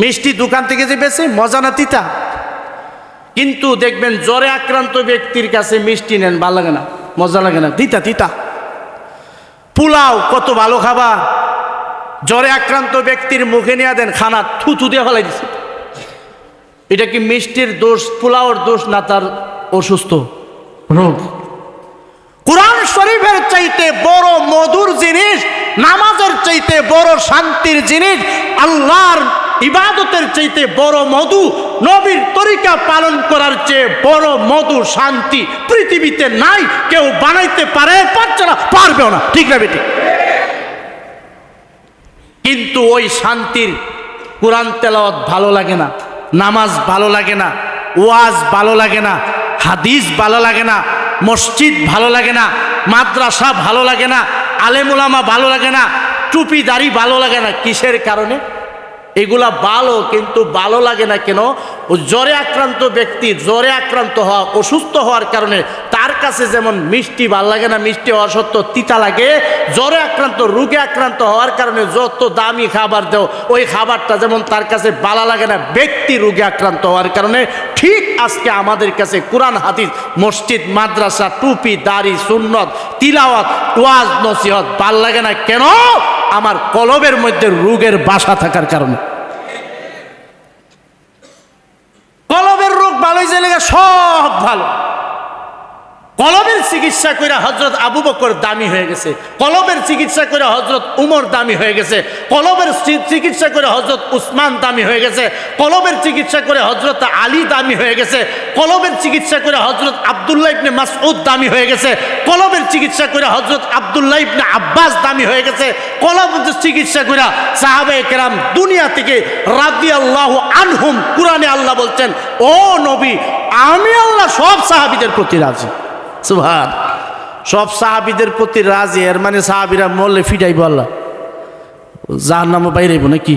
মিষ্টি দোকান থেকে যে বেছে মজা না তিতা? কিন্তু দেখবেন জ্বরে আক্রান্ত ব্যক্তির কাছে মিষ্টি নেন, ভালো লাগে না, মজা লাগে না, তিতা তিতা। পোলাও কত ভালো খাবার। জ্বরে আক্রান্ত ব্যক্তির মুখে নিয়ে দেন, খানা থুতু দিয়ে ফেলাই দিচ্ছে এটা কি মিষ্টির দোষ, পোলাওর দোষ না তার অসুস্থ রোগ? কোরআন শরীফের চাইতে বড় মধুর জিনিস, নামাজের চাইতে বড় শান্তির জিনিস, আল্লাহর ইবাদতের চাইতে বড় মধু নবীর তরিকা পালন করার চেয়ে বড় মধু শান্তি পৃথিবীতে নাই, কেউ বানাইতে পারে, পারছে না, পারবেও না। ঠিক না বেটি? কিন্তু ওই শান্তির কোরআন তেলাওয়াত ভালো লাগে না, নামাজ ভালো লাগে না, ওয়াজ ভালো লাগে না, হাদিস ভালো লাগে না, মসজিদ ভালো লাগে না, মাদ্রাসা ভালো লাগে না, আলেমুলামা ভালো লাগে না, টুপি দাড়ি ভালো লাগে না, কিসের কারণে? এগুলা ভালো, কিন্তু ভালো লাগে না কেন? জ্বরে আক্রান্ত ব্যক্তি, জ্বরে আক্রান্ত হওয়া, অসুস্থ হওয়ার কারণে তার কাছে যেমন মিষ্টি ভালো লাগে না, মিষ্টি হওয়া সত্ত্বেও তিতা লাগে, জ্বরে আক্রান্ত, রোগে আক্রান্ত হওয়ার কারণে যত দামি খাবার দেও, ওই খাবারটা যেমন তার কাছে ভালো লাগে না, ব্যক্তি রোগে আক্রান্ত হওয়ার কারণে ঠিক আজকে আমাদের কাছে কোরআন, হাদিস, মসজিদ, মাদ্রাসা, টুপি, দাড়ি, সুন্নত, তিলাওয়াত, ওয়াজ, নসিহত ভালো লাগে না কেন? আমার কলবের মধ্যে রোগের বাসা থাকার কারণে কলবের রোগ ভালো হয়েছে লেগে সব ভালো। কলবের চিকিৎসা করে হজরত আবু বকর দামি হয়ে গেছে। কলবের চিকিৎসা করে হজরত উমর দামি হয়ে গেছে। কলবের চিকিৎসা করে হজরত উসমান দামি হয়ে গেছে। কলবের চিকিৎসা করে হজরত আলী দামি হয়ে গেছে। কলবের চিকিৎসা করে হজরত আবদুল্লাহ ইবনে মাসউদ দামি হয়ে গেছে। কলবের চিকিৎসা করে হজরত আবদুল্লাহ ইবনে আব্বাস দামি হয়ে গেছে। কলবের চিকিৎসা করে সাহাবে কেরাম দুনিয়া থেকে রাদি আল্লাহ আনহুম কোরআনে আল্লাহ বলছেন, ও নবী, আমি আল্লাহ সব সাহাবিদের প্রতি রাজি। সুভান সব সাহাবিদের প্রতি রাজি, এর মানে সাহাবিরা মরলে ফিটাইব আল্লাহ। যার নামও বাইরেব নাকি?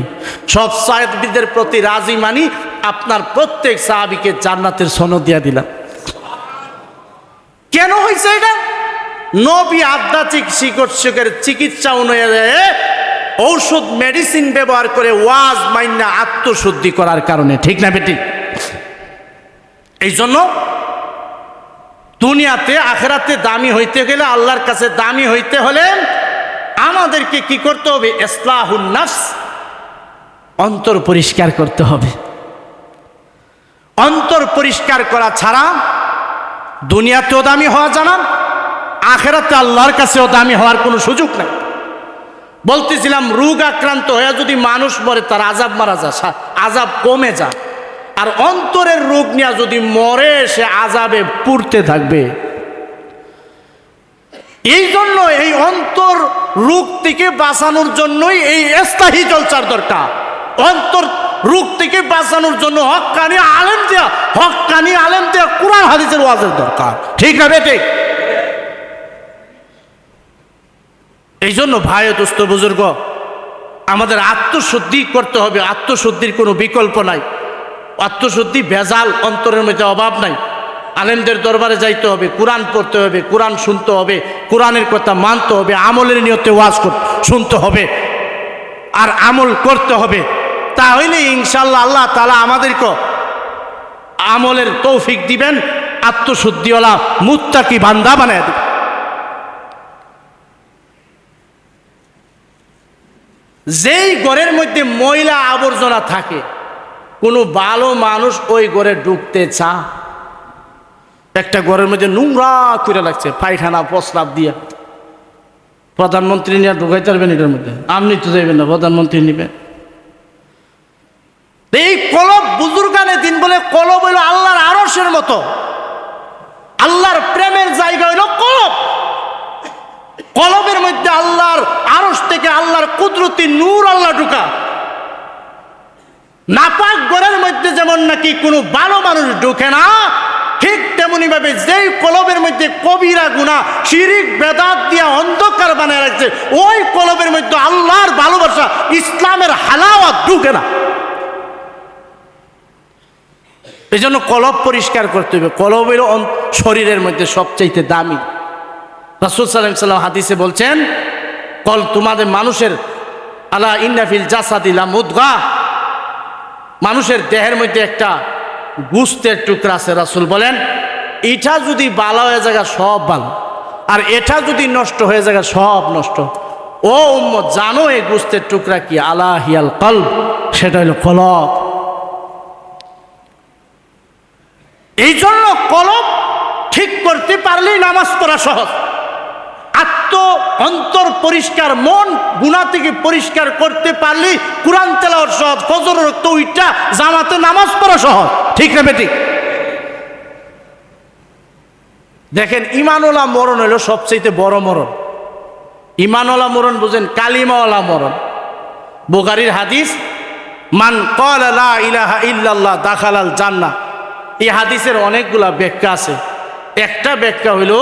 সব সাহাবিদের প্রতি রাজি মানি আপনার প্রত্যেক সাহাবিকে জান্নাতের সনদ দিয়া দিলাম। কেন হয়েছে এটা? নবী আধ্যাত্মিক চিকিৎসকের চিকিৎসা অনুযায়ী ঔষধ মেডিসিন ব্যবহার করে ওয়াজ মাইন্না আত্মশুদ্ধি করার কারণে, ঠিক না বেটি? এই জন্য দুনিয়াতে, আখেরাতে দামি হইতে গেলে আল্লাহর কাছে দামি হইতে হলে আমাদেরকে কি করতে হবে? ইসলাহুন নাফস, অন্তর পরিষ্কার করতে হবে। অন্তর পরিষ্কার করা ছাড়া দুনিয়াতেও দামি হওয়া জানা আখেরাতে আল্লাহর কাছেও দামি হওয়ার কোনো সুযোগ নাই। বলতেছিলাম, রোগ আক্রান্ত হয়ে যদি মানুষ মরে, তার আজাব মারা যায় আজাব কমে যায়। আর অন্তরের রোগ নিয়ে যদি মরে, সে আজাবে পুড়তে থাকবে। এই জন্য এই অন্তর রোগ থেকে বাঁচানোর জন্যই এই স্থায়ী জলচার দরকার। অন্তর রোগ থেকে বাঁচানোর জন্য হকানি আলেম দেয়া, হকানি আলেম দেয়া কোরআন হাদিসের ওয়াজের দরকার। ঠিক না বেটে এই জন্য ভাই দোস্ত বুজুর্গ, আমাদের আত্মশুদ্ধি করতে হবে। আত্মশুদ্ধির কোনো বিকল্প নাই। আত্মশুদ্ধি ভেজাল অন্তরের মধ্যে অভাব নাই। আলেমদের দরবারে যাইতে হবে, কোরআন পড়তে হবে, কোরআন শুনতে হবে, কোরআনের কথা মানতে হবে, আমলের নিয়তে ওয়াজ শুনতে হবে আর আমল করতে হবে। তাহলে ইনশাল্লাহ আল্লাহ তালা আমাদেরকে আমলের তৌফিক দিবেন, আত্মশুদ্ধিওয়ালা মুত্তাকি বান্দা বানায় দিবেন। যেই ঘরের মধ্যে ময়লা আবর্জনা থাকে কোনো ভালো মানুষ ওই ঘরে ঢুকতে চা। একটা ঘরের মধ্যে নোংরা করে লাগছে, পায়খানা, প্রস্রাব দিয়া। প্রধানমন্ত্রী নিয়ে ঢুকাইতে পারবেন এটার মধ্যে। আপনি তো যাইবেন না, প্রধানমন্ত্রী নিবেন এই কলব বুজুর্গানে দিন বলে কলব হইল আল্লাহর আরসের মতো। আল্লাহর প্রেমের জায়গা হইল কলব। কলবের মধ্যে আল্লাহর আরস থেকে আল্লাহর কুদরতি নূর আল্লাহ ঢুকা। নাপাক ঘরের মধ্যে যেমন নাকি কোনো ভালো মানুষ ঢুকে না, ঠিক তেমনি ভাবে যেই কলবের মধ্যে কবিরা গুণা, শিরিক, বেদাত দিয়া অন্ধকার বানায় রাখছে, ওই কলবের মধ্যে আল্লাহর ভালোবাসা, ইসলামের হালাওয়াত ঢুকে না। এই জন্য কলব পরিষ্কার করতে হবে। কলবের শরীরের মধ্যে সবচাইতে দামি। রাসুল সাল্লাম সাল্লাম হাদিসে বলছেন, কল তোমাদের মানুষের, আলা ইন্নাফিল জাসাদিলা মুদগা। মানুষের দেহের মধ্যে একটা গুস্তের টুকরা আছে, রাসুল বলেন, এটা যদি বালা হয়ে যায় সব ভালো আর এটা যদি নষ্ট হয়ে যায় সব নষ্ট। ও উম্মত, জানো এই গুস্তের টুকরা কি? আলা হিয়াল কল সেটা হলো কলব। এই জন্য কলব ঠিক করতে পারলেই নামাজ পড়া সহজ। আত্ম অন্তর পরিষ্কার মন, গুণা থেকে পরিষ্কার করতে পারলেই কোরআন তেলাওয়ার সহজ ফজর রক্ত উইটা জামাতে নামাজ পড়া সহজ ঠিক না বেটি? দেখেন, ইমানওয়ালা মরণ হলো সবচেয়ে বড় মরণ। ইমানওয়ালা মরণ বুঝেন, কালিমাওয়ালা মরণ। বোগারির হাদিস, মান কল ইলাহা ইল্লাল্লাহ দাখালাল জান্নাহ। এই হাদিসের অনেকগুলা ব্যাখ্যা আছে। একটা ব্যাখ্যা হইল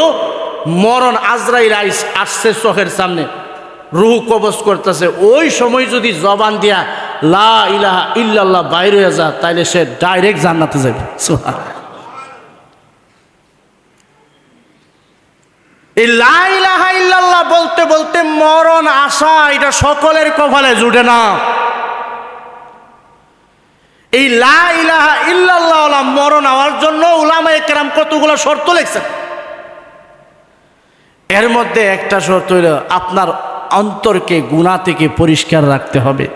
মরণ আজরাইল আইস আসছে চোখের সামনে। রুহ কবজ করতেছে। ওই সময় যদি জবান দিয়া লা ইলাহা ইল্লাল্লাহ বাইরে যা, তাইলে সে ডাইরেক্ট জান্নাতে যাবে এই লা ইলাহা ইল্লাল্লাহ বলতে বলতে মরণ আসা এটা সকলের কপালে জুটে না। এই লা ইলাহা ইল্লাল্লাহ মরণ হওয়ার জন্য উলামা একরাম কতগুলো শর্ত লেখছেন? এর মধ্যে একটা শর্ত হইল, আপনার অন্তরকে গুণা থেকে পরিষ্কার রাখতে হবে।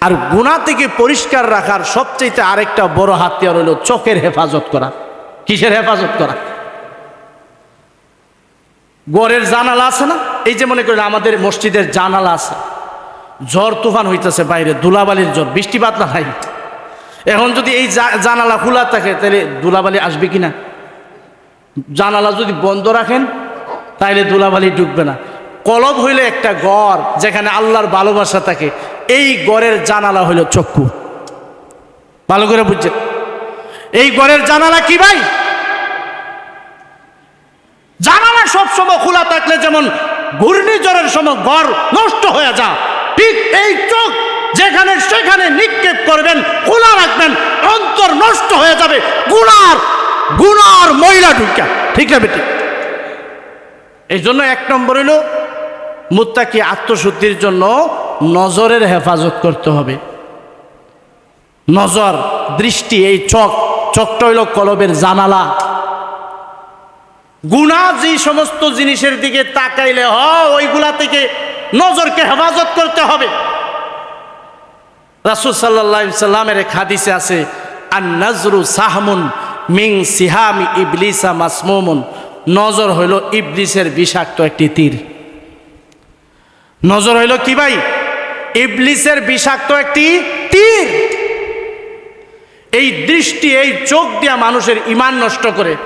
আর গুণা থেকে পরিষ্কার রাখার সবচেয়ে আরেকটা বড় হাতিয়ার হইল চোখের হেফাজত করা। কিসের হেফাজত করা? গড়ের জানালা আছে না? এই যে মনে করেন আমাদের মসজিদের জানালা আছে। ঝড় তুফান হইতেছে বাইরে, ধুলাবালির জ্বর বৃষ্টিপাত না হয়। এখন যদি এই জানালা খোলা থাকে, তাহলে ধুলাবালি আসবে কিনা? না জানালা যদি বন্ধ রাখেন, তাইলে ধুলাবালি ঢুকবে না। কলব হইলে একটা গড় যেখানে আল্লাহর ভালোবাসা থাকে। এই গড়ের জানালা হইল চক্ষু। ভালো করে বুঝছেন? এই গড়ের জানালা কি ভাই? জানালা সবসময় খোলা থাকলে যেমন ঘূর্ণিঝড়ের সময় গড় নষ্ট হয়ে যা ঠিক এই চোখ যেখানে সেখানে নিক্ষেপ করবেন, খোলা রাখবেন, অন্তর নষ্ট হয়ে যাবে গুণার গুণার ময়লা ঢুকা। ঠিক না বেটি? এই জন্য এক নম্বর হইল, মুত্তাকি আত্মশুদ্ধির জন্য নজরের হেফাজত করতে হবে। নজর, দৃষ্টি, এই চোখ, চোখটা হইল কলবের জানালা। গুণা যে সমস্ত জিনিসের দিকে তাকাইলে, হ, ওইগুলা থেকে নজরকে হেফাজত করতে হবে। রাসুল সাল্লাহ সাল্লামের হাদিসে আছে আর নজরু সাহমুন মিং সিহামি ইবলিসা মাসমুমুন। নজর হইল ইবলিসের বিষাক্ত একটি তীর। নজর হইল কি ভাই? ইবলিসের বিষাক্ত একটি তীর। এই দৃষ্টি, এই চোখ দিয়া মানুষের ইমান নষ্ট করে,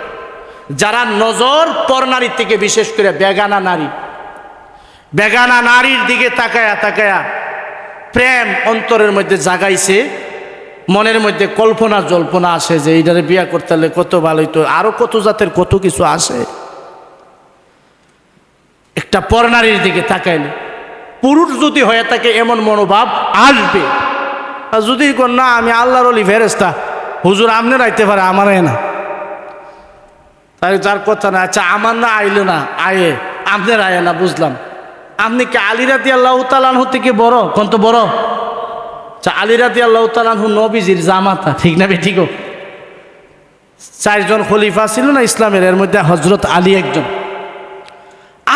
যারা নজর পর নারীর থেকে বিশেষ করে বেগানা নারী। বেগানা নারীর দিকে তাকায়া তাকায়া প্রেম অন্তরের মধ্যে জাগাইছে মনের মধ্যে কল্পনা, জল্পনা আসে যে এইটারে বিয়া করতে হলে কত ভালোই তো আরও কত জাতের কত কিছু আসে। একটা পরনারীর দিকে তাকাইলে, পুরুষ যদি হয়ে থাকে এমন মনোভাব আসবে। আর যদি না, আমি আল্লাহর অলি ফেরেস্তা হুজুর আমনে রাইতে পারে, আমার না। তাই যার কথা না আচ্ছা আমার না আইলো না, আয়ে আপনার আয়ে না, বুঝলাম। আপনি কি আলিরাতি আল্লাহ তালানহু কি বড়? কোন তো বড়? আলিরাতি আল্লাহ তালানহু নবীজির জামাতা, ঠিক না বে ঠিক চারজন খলিফা ছিল না ইসলামের, এর মধ্যে হজরত আলী একজন।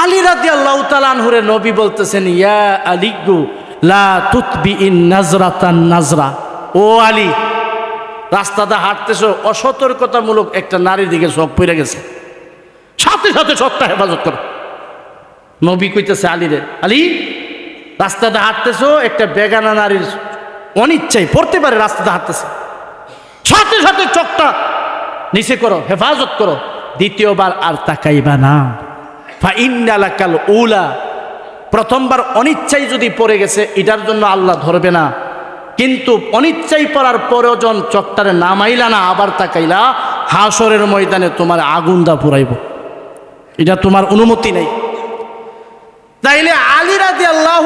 আলী রাতি আল্লাহ তালানহুরে নবী বলতেছেন, ইয়া আলিগু লা তুতবি ইন নাজরাতান নাজরা। ও আলী, রাস্তাটা হাঁটতেছো, অসতর্কতামূলক একটা নারীর দিকে চোখ পড়ে গেছে। সাথে সাথে চোখটা হেফাজত করো। নবী কইতেছে আলীরে, আলী, রাস্তাটা হাঁটতেছো, একটা বেগানা নারীর অনিচ্ছাই পড়তে পারে রাস্তাটা হাঁটতেছে। সাথে সাথে চোখটা নিচে করো, হেফাজত করো, দ্বিতীয়বার আর তাকাইবা না। ফা উলা। প্রথমবার অনিচ্ছাই যদি পড়ে গেছে, এটার জন্য আল্লাহ ধরবে না। কিন্তু অনিচ্ছাই পড়ার পরেও জন চকটারে নামাইলা না, আবার তাকাইলা হাসরের ময়দানে তোমার আগুন দা পুরাইব। এটা তোমার অনুমতি নেই। তাইলে আলী রাজি আল্লাহ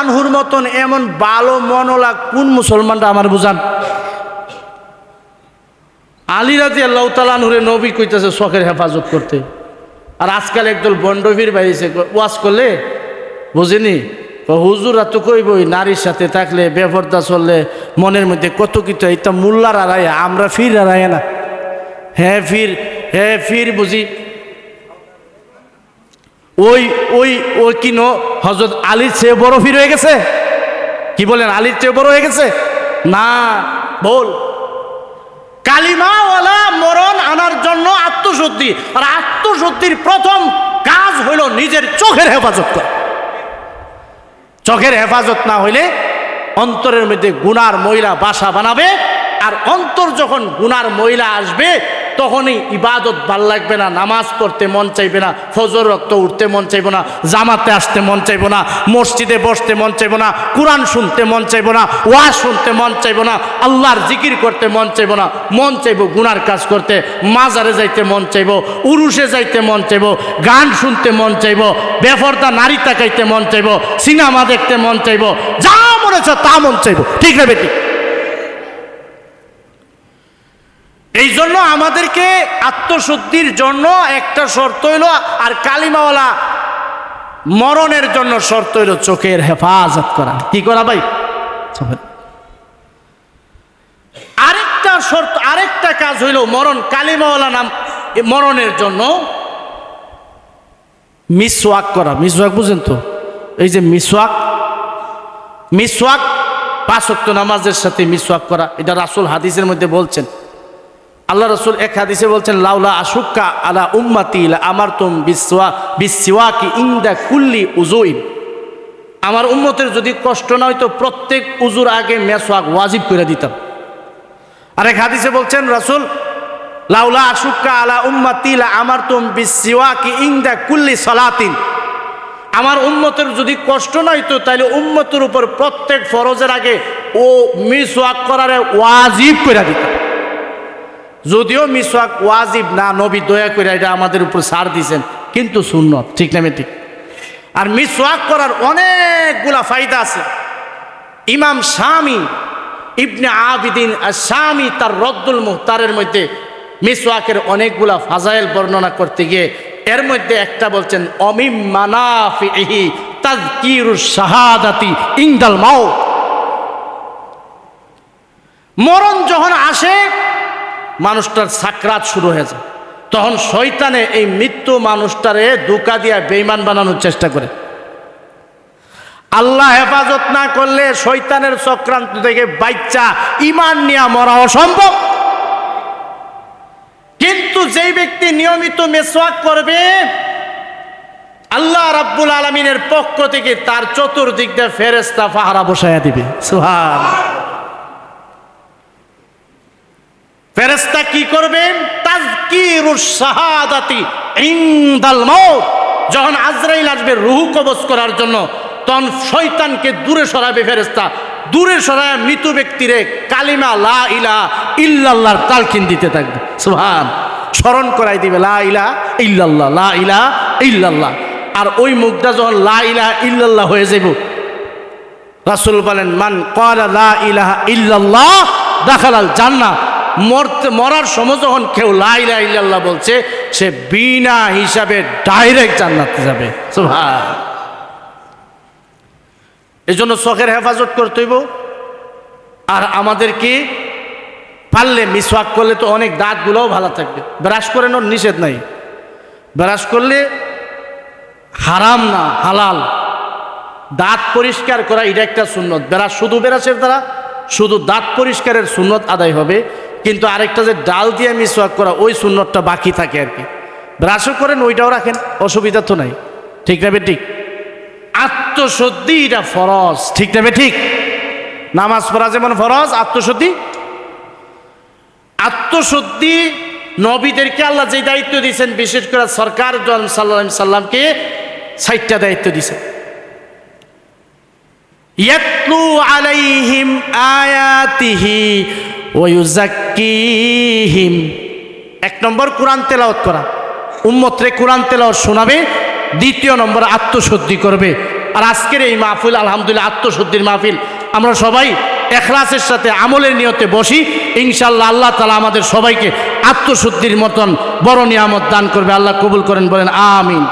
আনহুর মতন এমন ভালো মনলা কোন মুসলমানরা আমার বুঝান? আলী রাজি আল্লাহ তালানহুরে নবী কইতেছে, শখের হেফাজত করতে। আর আজকাল একদল বন্ডবীর বাইরেছে ওয়াজ করলে, বুঝিনি? হুজুরা তো কইবই, নারীর সাথে থাকলে, বেপর্দা চললে, মনের মধ্যে কত কিছু এটা মোল্লার আড়াই আমরা ফির আড়াই না। হ্যাঁ ফির হ্যাঁ ফির বুঝি। ওই ওই ওই কিনো? হজরত আলীর চেয়ে বড় ফির হয়ে গেছে? কি বলেন, আলীর চেয়ে বড় হয়ে গেছে? না বল কালিমাওয়ালা মরণ আনার জন্য আত্মশুদ্ধি, আর আত্মশুদ্ধির প্রথম কাজ হইল নিজের চোখের হেফাজত করা। চোখের হেফাজত না হইলে অন্তরের মধ্যে গুনার মহিলা বাসা বানাবে, আর অন্তর যখন গুনার মহিলা আসবে তখনই ইবাদত ভালো লাগবে না, নামাজ পড়তে মন চাইবে না, ফজর রক্ত উঠতে মন চাইবে না, জামাতে আসতে মন চাইব না, মসজিদে বসতে মন চাইব না, কোরআন শুনতে মন চাইব না ওয়া শুনতে মন চাইব না, আল্লাহর জিকির করতে মন চাইব না, মন চাইব গুনার কাজ করতে, মাজারে যাইতে মন চাইব, উরুষে যাইতে মন চাইব, গান শুনতে মন চাইব, বেফরদা নারী তাকাইতে মন চাইব, সিনেমা দেখতে মন চাইব, যা মনে তা মন চাইব, ঠিক না বেটি? এই জন্য আমাদেরকে আত্মশুদ্ধির জন্য একটা শর্ত হইল, আর কালিমাওয়ালা মরণের জন্য শর্ত হইল চোখের হেফাজত করা। কি করা ভাই? আরেকটা শর্ত, আরেকটা কাজ হইল মরণ, কালিমাওয়ালা নাম মরণের জন্য মিসওয়াক করা। মিসওয়াক বুঝেন তো? এই যে মিসওয়াক মিসওয়াক পাঁচক্ত নামাজের সাথে মিসওয়াক করা, এটা রাসুল হাদিসের মধ্যে বলছেন। আল্লাহ রসুল এক হাদিসে বলছেন, লাউলা আশুক্কা আলা উম্মাতি আমার তুম বিশ্বা বিশ্বা কি ইন্দা কুল্লি উজুইন আমার উম্মতের যদি কষ্ট না হইতো, প্রত্যেক উজুর আগে মেসওয়াক ওয়াজিব করে দিতাম। আরেক হাদিসে বলছেন, রাসুল, লাউলা আশুক্কা আলা উম্মাতি আমার তুম বিশ্বা কি ইন্দা কুল্লি সলাতিন। আমার উম্মতের যদি কষ্ট না হইতো তাহলে উম্মতের উপর প্রত্যেক ফরজের আগে ও মিসওয়াক করারে ওয়াজিব করে দিতাম। যদিও মিসওয়াক ওয়াজিব না, নবী দয়া করে এটা আমাদের উপর সার দিয়েছেন, কিন্তু সুন্নত, ঠিক না ঠিক আর মিসওয়াক করার অনেকগুলা ফায়দা আছে। ইমাম স্বামী ইবনে আবিদিন আর স্বামী তার রদ্দুল মুহতারের মধ্যে মিসওয়াকের অনেকগুলা ফাজাইল বর্ণনা করতে গিয়ে এর মধ্যে একটা বলছেন, অমিম মানাফিহি তাজকিরুস শাহাদাতি ইনদাল মাউত। মরণ যখন আসে মানুষটার সাকরাত শুরু হয়ে যায়। তখন শয়তানে এই মৃত্যু মানুষটারে দুকা দিয়া বেইমান বানানোর চেষ্টা করে। আল্লাহ হেফাজত না করলে শৈতানের চক্রান্ত থেকে বাচ্চা ইমান নিয়ে মরা অসম্ভব। কিন্তু যেই ব্যক্তি নিয়মিত মেসওয়াক করবে, আল্লাহ রাব্বুল আলমিনের পক্ষ থেকে তার চতুর্দিক দিয়ে ফেরেস্তা পাহারা বসাইয়া দিবে। সুহান ফেরেস্তা কি করবেন? তাজকিরুস শাহাদাতি ইনদাল মাউত যখন আজরাইল আসবে রুহু কবজ করার জন্য, তখন শয়তানকে দূরে সরাবে ফেরেস্তা দূরে সরায় মৃত ব্যক্তিরে কালিমা, লা ইলা ইল্লাল্লাহর তালকিন দিতে থাকবে। সুবহান। স্মরণ করাই দিবে, লা ইলা ইল্লাল্লাহ, লা ইলা ইল্লাল্লাহ। আর ওই মুখটা যখন লা ইলা ইল্লাল্লাহ হয়ে যাব রাসূল বলেন, মান ক্বালা লা ইলাহা ইল্লাল্লাহ, দাখালাল জান্নাহ। মরতে, মরার সময় যখন কেউ লাইলা ইল্লাল্লাহ বলছে, সে বিনা হিসাবে ডাইরেক্ট জান্নাতে যাবে। এই জন্য চোখের হেফাজত করতে হইব। আর আমাদেরকে পারলে মিসওয়াক করলে তো অনেক দাঁতগুলোও ভালো থাকবে। ব্রাশ করে নোর নিষেধ নাই। ব্রাশ করলে হারাম না, হালাল। দাঁত পরিষ্কার করা এটা একটা সুন্নত। বেড়া শুধু বেড়াসের দ্বারা, শুধু দাঁত পরিষ্কারের সুন্নত আদায় হবে। কিন্তু আরেকটা যে ডাল দিয়ে মিসওয়াক করা, ওই সুন্নতটা বাকি থাকে আর কি। ব্রাশও করেন, ওইটাও রাখেন, অসুবিধা তো নাই। ঠিক না ঠিক? আত্মশুদ্ধি এটা ফরজ। ঠিক না ঠিক? নামাজ পড়া যেমন ফরজ, আত্মশুদ্ধি? আত্মশুদ্ধি নবীদেরকে আল্লাহ যে দায়িত্ব দিয়েছেন, বিশেষ করে সরকার সাল্লাম সাল্লামকে ষাটটা দায়িত্ব দিয়েছেন। ইয়াতলু আলাইহিম আয়াতিহি ওয়ুজাক্কিহিম এক নম্বর কোরআন তেলাওয়াত করা। উম্মতরে কোরআন তেলাওয়াত শোনাবে, দ্বিতীয় নম্বর আত্মশুদ্ধি করবে। আর আজকের এই মাহফিল, আলহামদুলিল্লাহ, আত্মশুদ্ধির মাহফিল, আমরা সবাই এখলাসের সাথে, আমলের নিয়তে বসি ইনশাল্লাহ আল্লাহ তালা আমাদের সবাইকে আত্মশুদ্ধির মতন বড় নিয়ামত দান করবে। আল্লাহ কবুল করেন, বলেন, আমিন।